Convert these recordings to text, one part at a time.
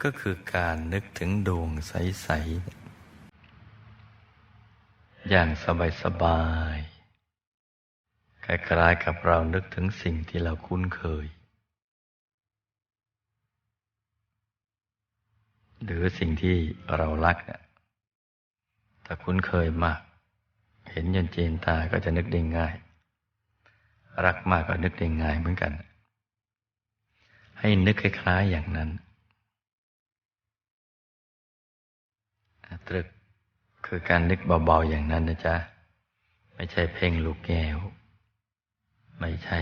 กก็คือการนึกถึงดวงใส ๆ อย่างสบาย ๆ คล้ายๆกับเรานึกถึงสิ่งที่เราคุ้นเคย หรือสิ่งที่เรารักเนี่ยถ้าคุ้นเคยมาก เห็นจนเจนตาก็จะนึกได้ง่าย รักมากก็นึกได้ง่ายเหมือนกัน ให้นึกคล้ายๆอย่างนั้น ตรึกคือการนึกเบา ๆ อย่างนั้นนะจ๊ะ ไม่ใช่เพ่งลูกแก้ว ไม่ใช่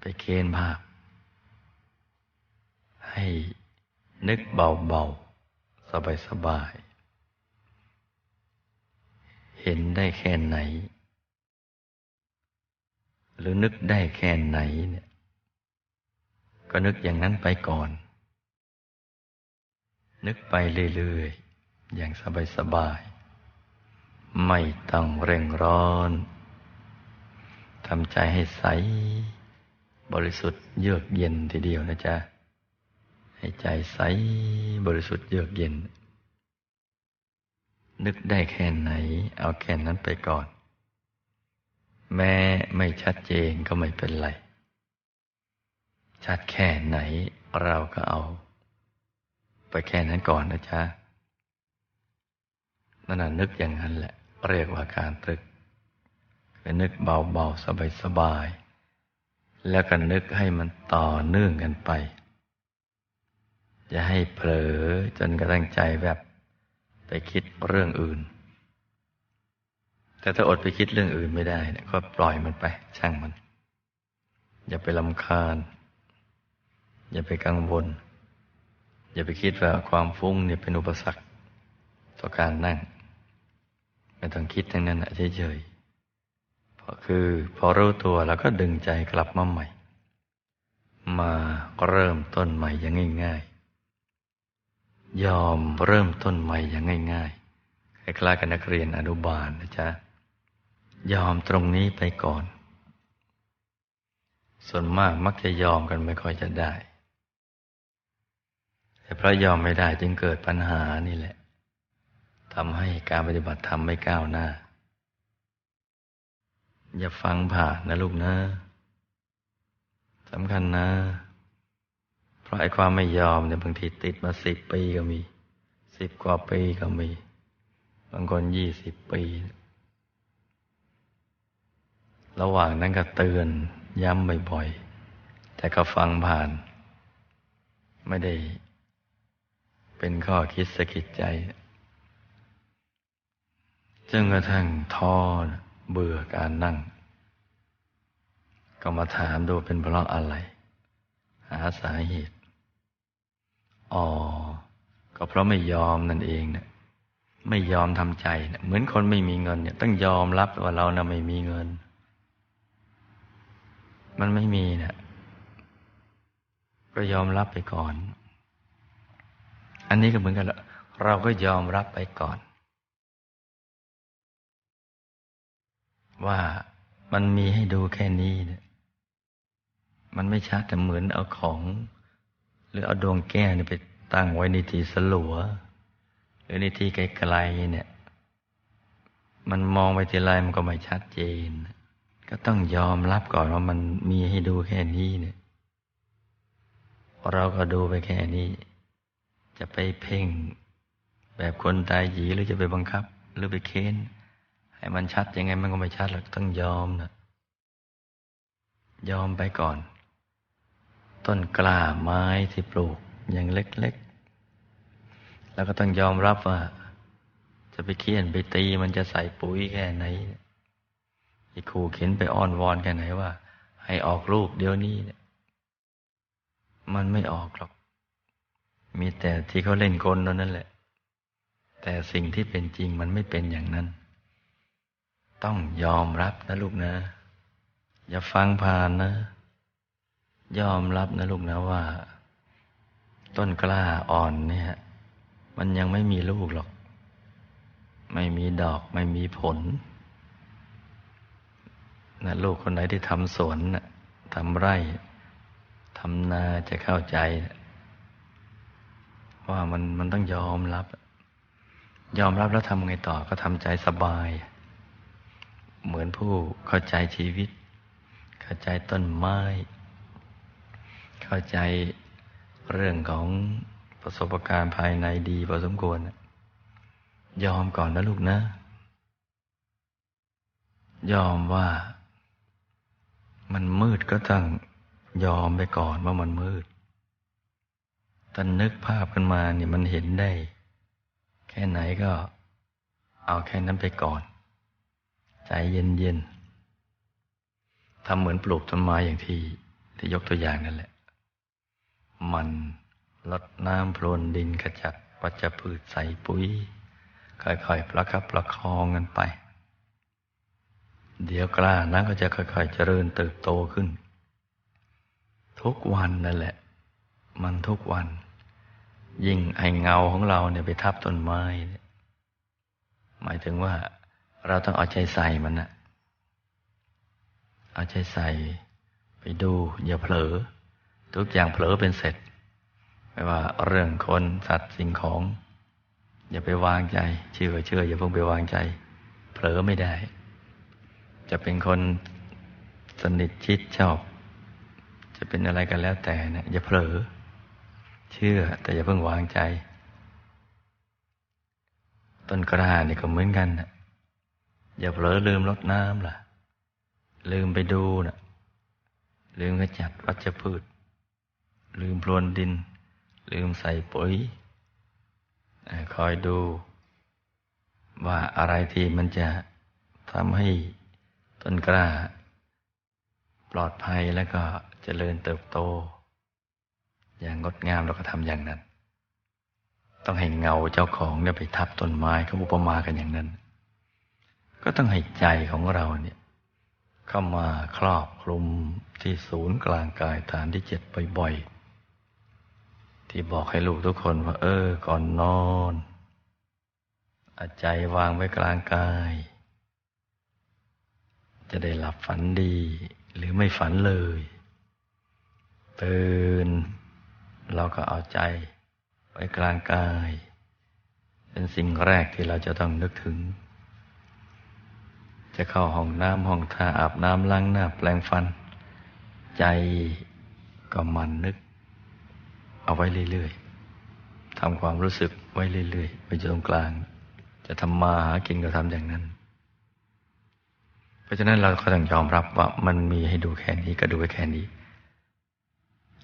ไปเค้นภาพ ให้นึกเบา ๆ สบาย ๆ เห็นได้แค่ไหน หรือนึกได้แค่ไหนเนี่ย ก็นึกอย่างนั้นไปก่อน นึกไปเรื่อย ๆ อย่างสบายๆ ไม่ต้องเร่งร้อน ทำใจให้ใส บริสุทธิ์เยือกเย็นทีเดียวนะจ๊ะ ให้ใจใสบริสุทธิ์เยือกเย็น นึกได้แค่ไหน เอาแค่นั้นไปก่อน แม้ไม่ชัดเจนก็ไม่เป็นไร ชัดแค่ไหนเราก็เอา ไปแค่นั้นก่อนนะจ๊ะ นั่นน่ะนึกอย่างนั้นแหละ เรียกว่าการตรึกคือนึกเบาๆ สบายๆ แล้วก็นึกให้มันต่อเนื่องกันไป อย่าให้เผลอจนกระทั่งใจแบบไปคิดเรื่องอื่น แต่ถ้าอดไปคิดเรื่องอื่นไม่ได้เนี่ยก็ปล่อยมันไป ช่างมัน อย่าไปลำคาญ อย่าไปกังวล อย่าไปคิดว่าความฟุ้งเนี่ยเป็นอุปสรรคต่อการนั่ง ไม่ต้องคิดทั้งนั้นเฉยๆเพราะคือพอรู้ตัวแล้วก็ดึงใจกลับมาใหม่ มาเริ่มต้นใหม่อย่างง่าย ๆ ยอมเริ่มต้นใหม่อย่างง่ายๆคล้ายๆกับนักเรียนอนุบาลนะจ๊ะ ยอมตรงนี้ไปก่อน ส่วนมากมักจะยอมกันไม่ค่อยจะได้ แต่เพราะยอมไม่ได้จึงเกิดปัญหานี่แหละ ทำให้การปฏิบัติธรรมไม่ก้าวหน้า อย่าฟังผ่านนะลูกนะสำคัญนะ เพราะไอ้ความไม่ยอมเนี่ยบางทีติดมาสิบปีก็มีสิบกว่าปีก็มี บางคนยี่สิบปี ระหว่างนั้นก็เตือนย้ำบ่อยๆ แต่ก็ฟังผ่าน ไม่ได้ เป็นข้อคิดสะกิดใจ จนกระทั่งท้อเบื่อการนั่ง ก็มาถามดูเป็นเพราะอะไร หาสาเหตุ อ๋อ ก็เพราะไม่ยอมนั่นเองเนะี่ยไม่ยอมทำใจนะเหมือนคนไม่มีเงินเนี่ย ต้องยอมรับว่าเรานะ่ะไม่มีเงิน มันไม่มีเนะี่ยก็ยอมรับไปก่อน อันนี้ก็เหมือนกันเราก็ยอมรับไปก่อน ว่ามันมีให้ดูแค่นี้เนี่ยมันไม่ชัดแต่เหมือนเอาของ หรือเอาดวงแก้วนี่ไปตั้งไว้ในที่สลัว หรือในที่ไกลๆเนี่ย มันมองไปทีไรมันก็ไม่ชัดเจน ก็ต้องยอมรับก่อนว่ามันมีให้ดูแค่นี้เนี่ยเราก็ดูไปแค่นี้ จะไปเพ่ง แบบคนตายหยีหรือจะไปบังคับ หรือไปเค้น ให้มันชัดยังไงมันก็ไม่ชัดหรอกต้องยอมนะยอมไปก่อน ต้นกล้าไม้ที่ปลูกอย่างเล็ก ๆ แล้วก็ต้องยอมรับว่า จะไปเคี่ยนไปตีมันจะใส่ปุ๋ยแค่ไหนไปขู่เข็นไปอ้อนวอนแค่ไหนว่า ให้ออกลูกเดี๋ยวนี้เนี่ยมันไม่ออกหรอก มีแต่ที่เขาเล่นกลนั่นแหละ แต่สิ่งที่เป็นจริงมันไม่เป็นอย่างนั้น ต้องยอมรับนะลูกนะ อย่าฟังผ่านนะ ยอมรับนะลูกนะว่า ต้นกล้าอ่อนเนี่ย มันยังไม่มีลูกหรอก ไม่มีดอกไม่มีผลนะลูกคนไหนที่ทำสวนทำไร่ทำนาจะเข้าใจวว่ามันมันต้องยอมรับ ยอมรับแล้วทำไงต่อก็ทำใจสบาย เหมือนผู้เข้าใจชีวิต เข้าใจต้นไม้ เข้าใจเรื่องของประสบการณ์ภายในดีพอสมควร ยอมก่อนนะลูกนะ ยอมว่า มันมืดก็ต้องยอมไปก่อนว่ามันมืดตอนนึกภาพกันมาเนี่ยมันเห็นได้ แค่ไหนก็เอาแค่นั้นไปก่อน ใจเย็นๆทำเหมือนปลูกต้นไม้อย่างที่ที่ยกตัวอย่างนั่นแหละ มันลดน้ำพรวนดินขจัดวัชพืชใส่ปุ๋ย ค่อยๆประคับประคองกันไป เดี๋ยวกล้านะก็จะค่อยๆเจริญเติบโตขึ้น ทุกวันนั่นแหละ มันทุกวัน ยิ่งไอเงาของเราเนี่ยไปทับต้นไม้เนี่ยหมายถึงว่า เราต้องเอาใจใส่มันนะเอาใจใส่ไปดูอย่าเผลอ ทุกอย่างเผลอเป็นเสร็จ ไม่ว่าเรื่องคนสัตว์สิ่งของ อย่าไปวางใจ เชื่อเชื่ออย่าเพิ่งไปวางใจ เผลอไม่ได้ จะเป็นคนสนิทชิดชอบ จะเป็นอะไรกันแล้วแต่นะอย่าเผลอ เชื่อแต่อย่าเพิ่งวางใจ ต้นกระหานี่ก็เหมือนกันนะ อย่าเผลอลืมรดน้ำล่ะ ลืมไปดูนะลืมกระจัดวัชพืช ลืมพรวนดิน ลืมใส่ปุ๋ย คอยดู ว่าอะไรที่มันจะทำให้ต้นกล้า ปลอดภัยแล้วก็เจริญเติบโต อย่างงดงามเราก็ทำอย่างนั้น ต้องให้เงาเจ้าของเนี่ยไปทับต้นไม้เขาอุปมากันอย่างนั้น ก็ต้องให้ใจของเราเนี่ยเข้ามาครอบคลุมที่ศูนย์กลางกายฐานที่เจ็ดบ่อยๆ ที่บอกให้ลูกทุกคนว่า เออ ก่อนนอนเอาใจวางไว้กลางกาย จะได้หลับฝันดี หรือไม่ฝันเลยตื่นเราก็เอาใจไว้กลางกาย เป็นสิ่งแรกที่เราจะต้องนึกถึง จะเข้าห้องน้ำห้องท่าอาบน้ำล้างหน้าแปลงฟัน ใจก็มันนึก เอาไว้เรื่อยๆทำความรู้สึกไว้เรื่อยๆไปอยู่ตรงกลาง จะทำมาหากินก็ทำอย่างนั้น เพราะฉะนั้นเราก็ต้องยอมรับว่ามันมีให้ดูแค่นี้ก็ดูไว้แค่นี้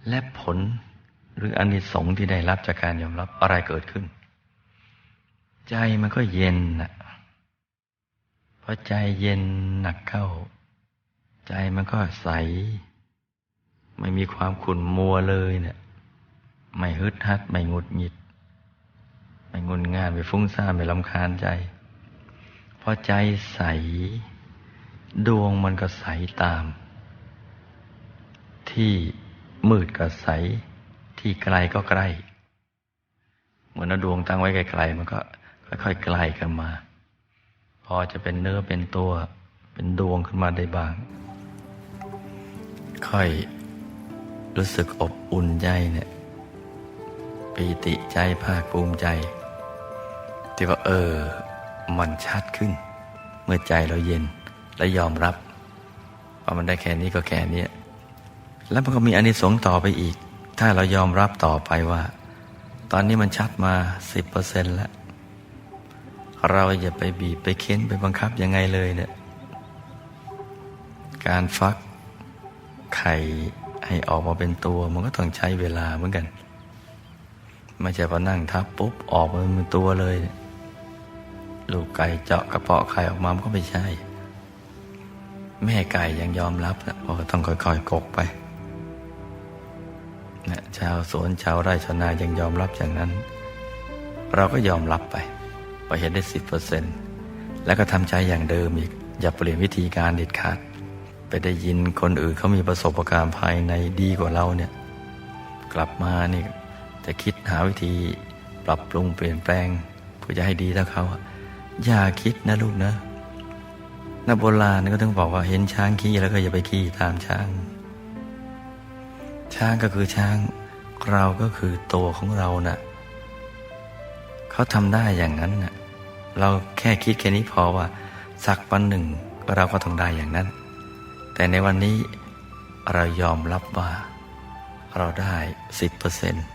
และผลหรืออานิสงส์ที่ได้รับจากการยอมรับอะไรเกิดขึ้น ใจมันก็เย็นนะ พอใจเย็นหนักเข้า ใจมันก็ใส ไม่มีความขุ่นมัวเลยเนี่ยไม่ฮึดฮัด ไม่งุดหงิด ไม่งุนงาน ไม่ฟุ้งซ่านไม่ลำคาญใจ พอใจใส ดวงมันก็ใสตาม ที่มืดก็ใส ที่ไกลก็ใกล้ เหมือนดวงตั้งไว้ไกลๆมันก็ค่อยๆใกล้กันมา พอจะเป็นเนื้อเป็นตัว เป็นดวงขึ้นมาได้บ้าง ค่อยรู้สึกอบอุ่นใจเนี่ยปีติใจภาคภูมิใจ ที่ว่าเออ มันชัดขึ้น เมื่อใจเราเย็นและยอมรับว่ามันได้แค่นี้ก็แค่นี้แล้วมันก็มีอานิสงส์ต่อไปอีก ถ้าเรายอมรับต่อไปว่า ตอนนี้มันชัดมาสิบเปอร์เซ็นต์แล้ว เราอย่าไปบีบไปเค้นไปบังคับยังไงเลยเนี่ย การฟักไข่ให้ออกมาเป็นตัว มันก็ต้องใช้เวลาเหมือนกัน ไม่ใช่พอนั่งทับปุ๊บออกมาเป็นตัวเลย ลูกไก่เจาะกระเพาะไข่ออกมามันก็ไม่ใช่ แม่ไก่ยังยอมรับนะเราะต้องค่อยๆกกไปนะชาวสวนชาวไร่ชาวนายังยอมรับอย่างนั้น เราก็ยอมรับไป พอเห็นได้สิบเปอร์เซ็นแล้วก็ทำใจอย่างเดิมอีก อย่าเปลี่ยนวิธีการเด็ดขาด ไปได้ยินคนอื่นเขามีประสบการณ์ภายในดีกว่าเราเนี่ย กลับมานี่จะคิดหาวิธีปรับปรุงเปลี่ยนแปลง เพื่อจะให้ดีเท่าเขาอย่าคิดนะลูกนะนักโบราณก็ต้องบอกว่าเห็นช้างขี้แล้วก็อย่าไปขี้ตามช้าง ช้างก็คือช้าง เราก็คือตัวของเรานะ่ะเขาทำได้อย่างนั้นน่ะ เราแค่คิดแค่นี้พอว่า สักวันหนึ่งเราก็ต้องได้อย่างนั้น แต่ในวันนี้เรายอมรับว่า เราได้สิบเปอร์เซ็นต์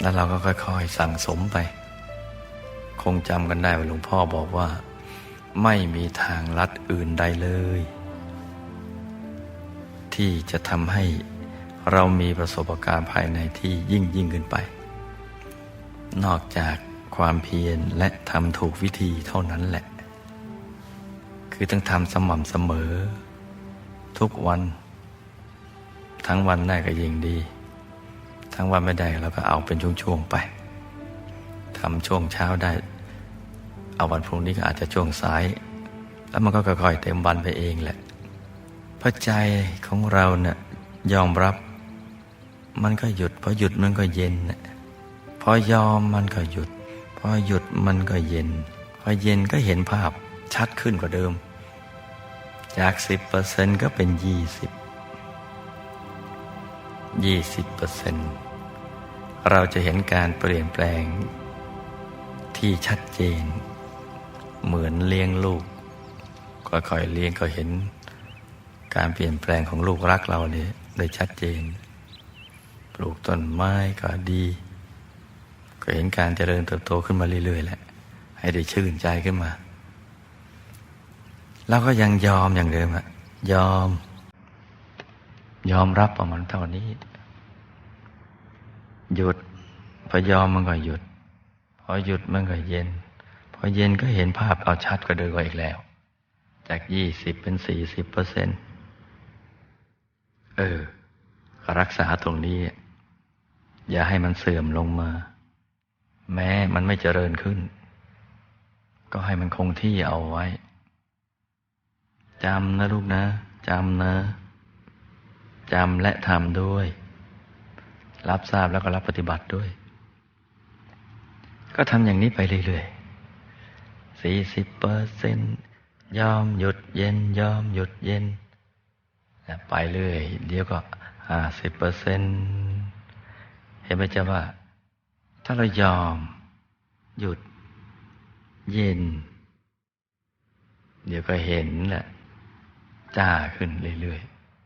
แล้วเราก็ค่อยๆสั่งสมไป คงจำกันได้ว่าหลวงพ่อบอกว่า ไม่มีทางลัดอื่นใดเลย ที่จะทำให้เรามีประสบการณ์ภายในที่ยิ่งยิ่งขึ้นไป นอกจาก ความเพียรและทำถูกวิธีเท่านั้นแหละ คือต้องทำสม่ำเสมอ ทุกวัน ทั้งวันได้ก็ยิ่งดี ทั้งวันไม่ได้เราก็เอาเป็นช่วงๆไปทำช่วงเช้าได้ เอาวันพรุ่งนี้ก็อาจจะช่วงสาย แล้วมันก็ค่อยๆเต็มวันไปเองแหละเพราะใจของเราเนี่ยยอมรับ มันก็หยุดพอหยุดมันก็เย็นพอยอมมันก็หยุด พอหยุดมันก็เย็น พอเย็นก็เห็นภาพชัดขึ้นกว่าเดิม จากสิบเปอร์เซ็นก็เป็นยี่สิบยี่สิบเปอร์เซ็นเราจะเห็นการเปลี่ยนแปลง ที่ชัดเจน เหมือนเลี้ยงลูกค่อยๆเลี้ยงก็เห็น การเปลี่ยนแปลงของลูกรักเราเนี่ยได้ชัดเจน ปลูกต้นไม้ก็ดี ก็เห็นการเจริญเติบโตขึ้นมาเรื่อยๆแหละ ให้ได้ชื่นใจขึ้นมาเราก็ยังยอมอย่างเดิมอะยอม ยอมรับว่ามันเท่านี้ หยุด พอยอมมันก็หยุด พอหยุดมันก็เย็น พอเย็นก็เห็นภาพเอาชัดกว่าเดิมกว่าอีกแล้ว จากยี่สิบเป็นสี่สิบเปอร์เซ็นต์เออ รักษาตรงนี้ อย่าให้มันเสื่อมลงมา แม้มันไม่เจริญขึ้น ก็ให้มันคงที่เอาไว้จำนะลูกนะจำนะจำและทำด้วย รับทราบแล้วก็รับปฏิบัติด้วย ก็ทำอย่างนี้ไปเรื่อยๆสี่สิบเปอร์เซ็นยอมหยุดเย็น ยอมหยุดเย็น ไปเรื่อย เดี๋ยวก็ห้าสิบเปอร์เซ็นเห็นไหมจ๊ะว่า ถ้าเรายอม หยุด เย็น เดี๋ยวก็เห็นแหละจ้าขึ้นเรื่อย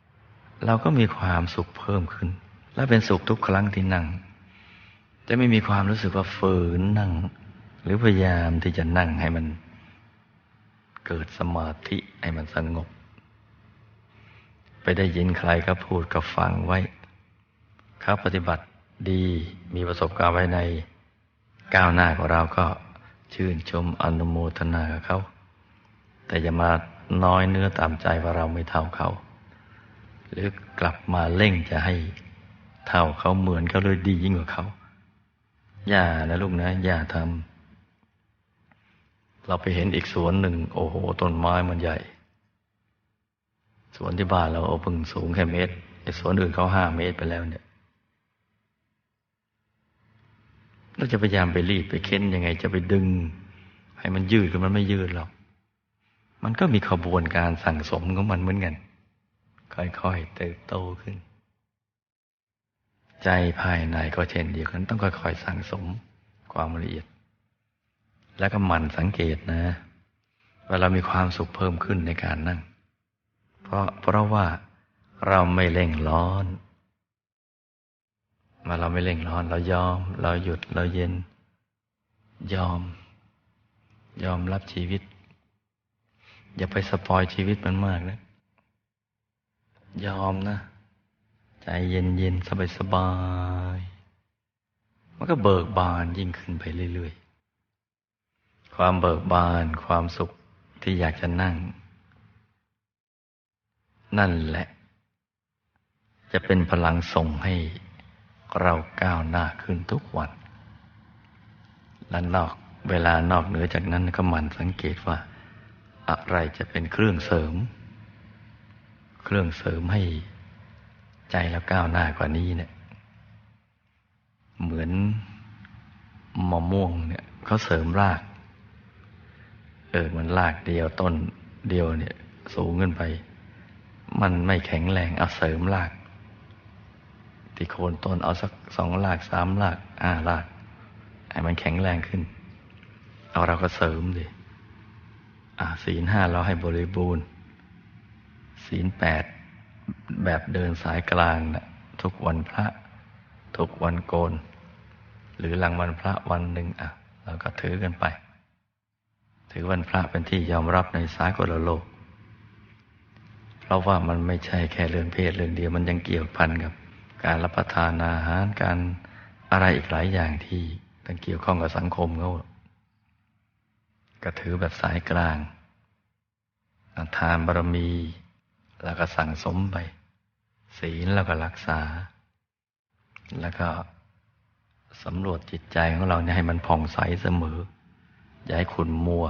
ๆ เราก็มีความสุขเพิ่มขึ้น และเป็นสุขทุกครั้งที่นั่ง จะไม่มีความรู้สึกว่าฝืนนั่ง หรือพยายามที่จะนั่งให้มัน เกิดสมาธิให้มันสงบ ไปได้ยินใครก็พูดก็ฟังไว้เขาปฏิบัติ ดีมีประสบการณ์ไว้ในก้าวหน้าของเราก็ชื่นชมอนุโมทนากับเขา แต่อย่ามาน้อยเนื้อตามใจว่าเราไม่เท่าเขา หรือกลับมาเร่งจะให้เท่าเขาเหมือนเขาเลยดียิ่งกว่าเขา อย่านะลูกนะ อย่าทำเราไปเห็นอีกสวนหนึ่ง โอ้โหต้นไม้มันใหญ่ สวนที่บ้านเราเอาพึ่งสูงแค่เมตรไอ้สวนอื่นเขาห้าเมตรไปแล้วเนี่ย เราจะพยายามไปรีดไปเค้นยังไง จะไปดึง ให้มันยืดก็มันไม่ยืดหรอก มันก็มีขบวนการสั่งสมของมันเหมือนกัน ค่อยๆเติบโตขึ้น ใจภายในก็เช่นเดียวกันต้องค่อยๆสั่งสมความละเอียด แล้วก็หมั่นสังเกตนะว่าเวลามีความสุขเพิ่มขึ้นในการนั่ง เพราะเพราะว่าเราไม่เร่งร้อน มาเราไม่เร่งร้อน เรายอม เราหยุดเราเย็น ยอม ยอมรับชีวิต อย่าไปสปอยชีวิตมันมากนะ ยอมนะ ใจเย็นเย็นสบายสบาย มันก็เบิกบานยิ่งขึ้นไปเรื่อยๆ ความเบิกบานความสุขที่อยากจะนั่ง นั่นแหละ จะเป็นพลังส่งให้ เราก้าวหน้าขึ้นทุกวัน และนอกเวลานอกเหนือจากนั้นก็หมั่นสังเกตว่า อะไรจะเป็นเครื่องเสริม เครื่องเสริมให้ใจเราก้าวหน้ากว่านี้เนี่ย เหมือนมะม่วงเนี่ยเขาเสริมราก เออมันรากเดียวต้นเดียวเนี่ย สูงขึ้นไป มันไม่แข็งแรงเอาเสริมราก ที่โคนต้นเอาสักสองรากสามรากห้ารากให้มันแข็งแรงขึ้น เอาเราก็เสริมดิอ่าศีลห้าเราให้บริบูรณ์ ศีลแปดแบบเดินสายกลางนะทุกวันพระ ทุกวันโกน หรือหลังวันพระวันหนึ่งอะเราก็ถือกันไป ถือวันพระเป็นที่ยอมรับในสากลโลก เพราะว่ามันไม่ใช่แค่เรื่องเพศเรื่องเดียวมันยังเกี่ยวพันกับ การรับประทานอาหารการอะไรอีกหลายอย่างที่ต้องเกี่ยวข้องกับสังคมเขาก็ถือแบบสายกลางทานบารมี แล้วก็สั่งสมไปศีลแล้วก็รักษา แล้วก็สำรวจจิตใจของเราเนี่ยให้มันผ่องใสเสมอ อย่าให้ขุนมัว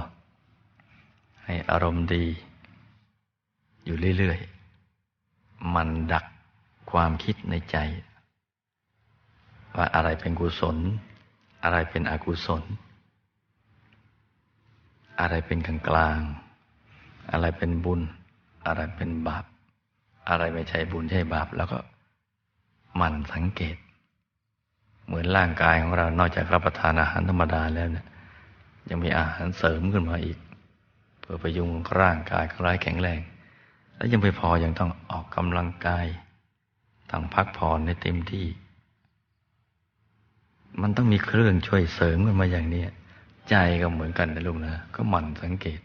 ให้อารมณ์ดี อยู่เรื่อยๆ มันดัก ความคิดในใจ ว่าอะไรเป็นกุศล อะไรเป็นอกุศล อะไรเป็นกลางกลาง อะไรเป็นบุญ อะไรเป็นบาป อะไรไม่ใช่บุญใช่บาป แล้วก็หมั่นสังเกต เหมือนร่างกายของเรา นอกจากรับประทานอาหารธรรมดาแล้วเนี่ยยังมีอาหารเสริมขึ้นมาอีก เพื่อประยุงร่างกายของเราให้แข็งแรง และยังไม่พอยังต้องออกกำลังกาย ต้องพักผ่อนในเต็มที่ มันต้องมีเครื่องช่วยเสริมกันมาอย่างนี้ใจก็เหมือนกันนะลูกนะ ก็หมั่นสังเกต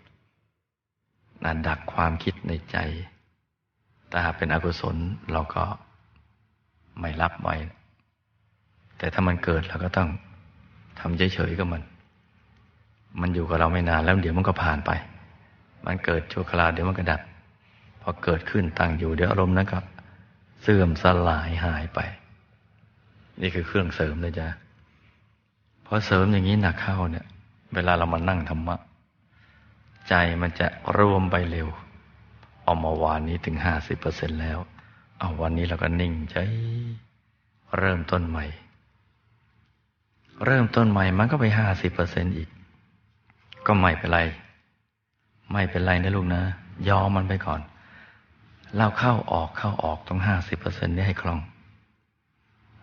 นะดักความคิดในใจ ถ้าหากเป็นอกุศลเราก็ไม่รับไว้ แต่ถ้ามันเกิดเราก็ต้องทำเฉยๆกับมัน มันอยู่กับเราไม่นานแล้วเดี๋ยวมันก็ผ่านไป มันเกิดชั่วคราวเดี๋ยวมันก็ดับ พอเกิดขึ้นตั้งอยู่เดี๋ยวอารมณ์นั้นก็ เสื่อมสลายหายไป นี่คือเครื่องเสริมเลยจ้ะพอเสริมอย่างนี้หนักเข้าเนี่ย เวลาเรามานั่งธรรมะ ใจมันจะรวมไปเร็วออกมาวานนี้ถึงห้าสิบเปอร์เซ็นแล้ว เอาวันนี้เราก็นิ่งใจ เริ่มต้นใหม่ เริ่มต้นใหม่มันก็ไปห้าสิบเปอร์เซ็นอีก ก็ไม่เป็นไร ไม่เป็นไรนะลูกนะ ยอมมันไปก่อน เราเข้าออกเข้าออกต้องห้าสิบเปอร์เซ็นต์นี่ให้คล่อง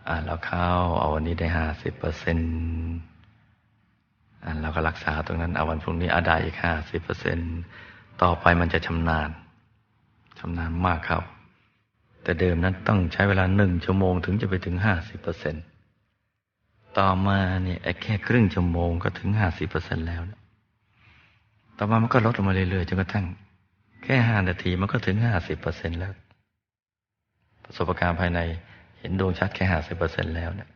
อ่าเราเข้าเอาวันนี้ได้ห้าสิบเปอร์เซ็นต์อ่าเราก็รักษาตรงนั้นเอาวันพรุ่งนี้อาได้อีกห้าสิบเปอร์เซ็นต์ต่อไปมันจะชำนาญชำนาญมากครับ แต่เดิมนั้นต้องใช้เวลาหนึ่งชั่วโมงถึงจะไปถึงห้าสิบเปอร์เซ็นต์ต่อมาเนี่ยแค่ครึ่งชั่วโมงก็ถึงห้าสิบเปอร์เซ็นต์แล้ว ต่อมามันก็ลดลงมาเรื่อยๆจนกระทั่ง แค่ห้านาทีมันก็ถึงห้าสิบเปอร์เซ็นแล้ว ประสบการณ์ภายในเห็นดวงชัดแค่ห้าสิบเปอร์เซ็นแล้วเนี่ย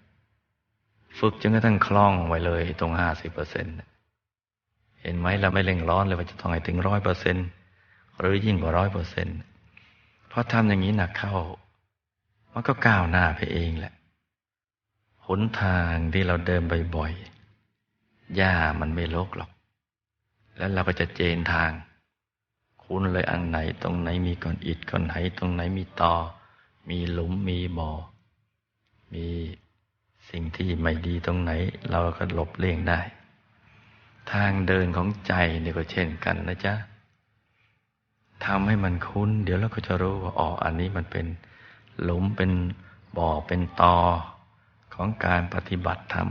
ฝึกจนกระทั่งคล่องไว้เลยตรงห้าสิบเปอร์เซ็นต์เห็นไหมเราไม่เร่งร้อนเลยว่าจะต้องให้ถึงร้อยเปอร์เซ็นหรือยิ่งกว่าร้อยเปอร์เซ็นต์เพราะทำอย่างนี้หนักเข้า มันก็ก้าวหน้าไปเองแหละหนทางที่เราเดินบ่อยๆหญ้ามันไม่ลกหรอก แล้วเราก็จะเจนทาง คุ้นเลยอันไหนตรงไหนมีก้อนอิฐก้อนไหนตรงไหนมีตอ มีหลุมมีบ่อ มีสิ่งที่ไม่ดีตรงไหน เราก็หลบเลี่ยงได้ ทางเดินของใจนี่ก็เช่นกันนะจ๊ะทำให้มันคุ้น เดี๋ยวเราก็จะรู้ว่าอ๋ออันนี้มันเป็นหลุมเป็นบ่อเป็นตอของการปฏิบัติธรรม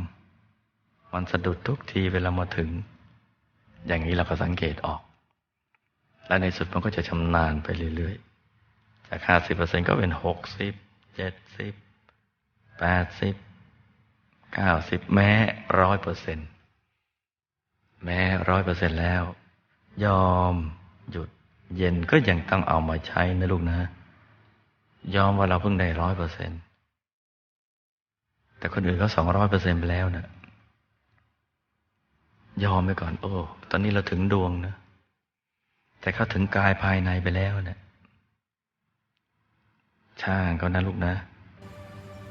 มันสะดุดทุกทีเวลามาถึง อย่างนี้เราก็สังเกตออก และในสุดมันก็จะชำนาญไปเรื่อยๆ จากห้าสิบเปอร์เซ็นก็เป็นหกสิบเจ็ดสิบแปดสิบเก้าสิบแม้ร้อยเปอร์เซ็นแม้ร้อยเปอร์เซ็นแล้ว ยอมหยุดเย็นก็ยังต้องเอามาใช้นะลูกนะ ยอมว่าเราเพิ่งได้ร้อยเปอร์เซ็นแต่คนอื่นเขาสองร้อยเปอร์เซ็นไปแล้วนะยอมไปก่อน โอ้ ตอนนี้เราถึงดวงนะ แต่เขาถึงกายภายในไปแล้วเนะี่ยช่างเขานะลูกนะ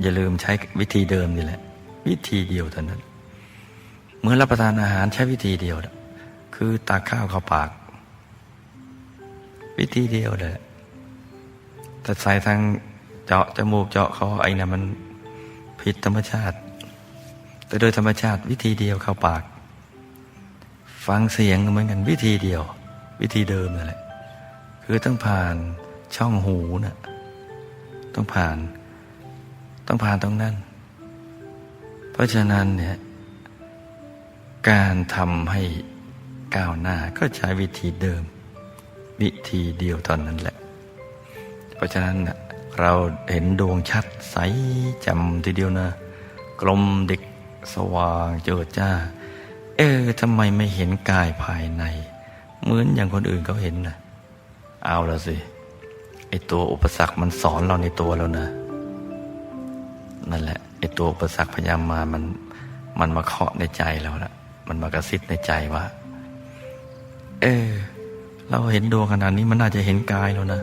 อย่าลืมใช้วิธีเดิมนี่แหละ วิธีเดียวเท่านั้น เมื่อรับประทานอาหารใช้วิธีเดียวนะคือตักข้าวเข้าปาก วิธีเดียวเลยแต่ใส่ทางเจาะจมูกเจาะคอไอ้นะ่ะมันผิดธรรมชาติ แต่โดยธรรมชาติวิธีเดียวเข้าปาก ฟังเสียงเหมือนกันวิธีเดียว วิธีเดิมนั่นแหละ คือต้องผ่านช่องหูนะ่ะต้องผ่าน ต้องผ่านตรงนั้น เพราะฉะนั้นเนี่ยการทำให้ก้าวหน้าก็ใช้วิธีเดิม วิธีเดียวเท่านั้นแหละ เพราะฉะนั้นนะเราเห็นดวงชัดใสจำทีเดียวนะ กลมเด็กสว่างเจิดจ้า เออทำไมไม่เห็นกายภายใน เหมือนอย่างคนอื่นเขาเห็นนะเอาละสิไอตัวอุปสรรคมันสอนเราในตัวแล้วนะนั่นแหละไอตัวอุปสรรคพยายามมามันมันมาเคาะในใจเราละมันมากระซิบในใจว่า เออเราเห็นดวงขนาดนี้มันน่าจะเห็นกายแล้วนะ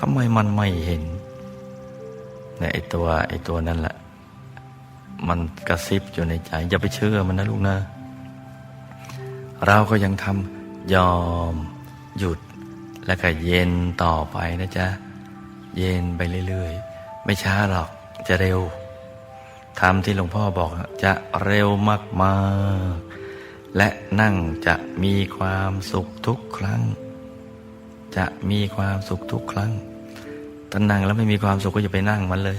ทำไมมันไม่เห็นเนี่ยไอตัวไอตัวนั่นแหละ มันกระซิบอยู่ในใจ อย่าไปเชื่อมันนะลูกนะ เราก็ยังทำ ยอม หยุดแล้วก็เย็นต่อไปนะจ๊ะ เย็นไปเรื่อยๆ ไม่ช้าหรอกจะเร็วทำที่หลวงพ่อบอกจะเร็วมากๆ และนั่งจะมีความสุขทุกครั้ง จะมีความสุขทุกครั้งถ้านั่งแล้วไม่มีความสุขก็อย่าไปนั่งมันเลย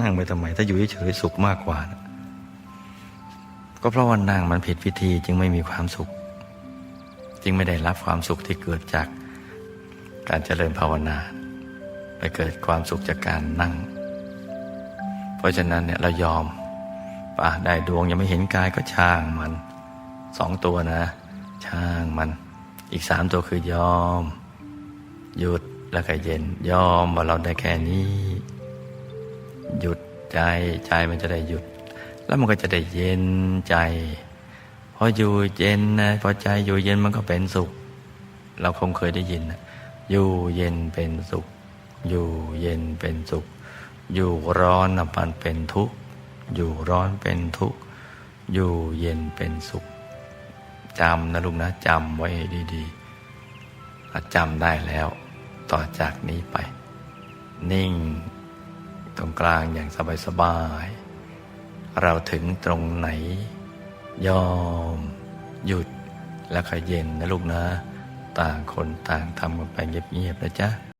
นั่งไปทำไม ถ้าอยู่เฉยๆสุขมากกว่านะก็เพราะว่านั่งมันผิดวิธีจึงไม่มีความสุข จึงไม่ได้รับความสุขที่เกิดจากการเจริญภาวนา ไปเกิดความสุขจากการนั่ง เพราะฉะนั้นเนี่ยเรายอมป่ะได้ดวงยังไม่เห็นกายก็ช่างมันสองตัวนะ ช่างมัน อีกสามตัวคือยอม หยุดแล้วก็เย็น ยอมว่าเราได้แค่นี้ หยุดใจใจมันจะได้หยุด แล้วมันก็จะได้เย็นใจ ออยู่เย็นนะพอใจอยู่เย็นมันก็เป็นสุข เราคงเคยได้ยินนะอยู่เย็นเป็นสุข อยู่เย็นเป็นสุข อยู่ร้อนนะมันเป็นทุกข์อยู่ร้อนเป็นทุกข์อยู่เย็นเป็นสุขจำนะลูกนะจำไว้ดีๆถ้าจำได้แล้ว ต่อจากนี้ไป นิ่ง ตรงกลางอย่างสบายๆเราถึงตรงไหน ยอม หยุดแล้วก็เย็นนะลูกนะ ต่างคนต่างทำกันไปเงียบๆนะจ๊ะ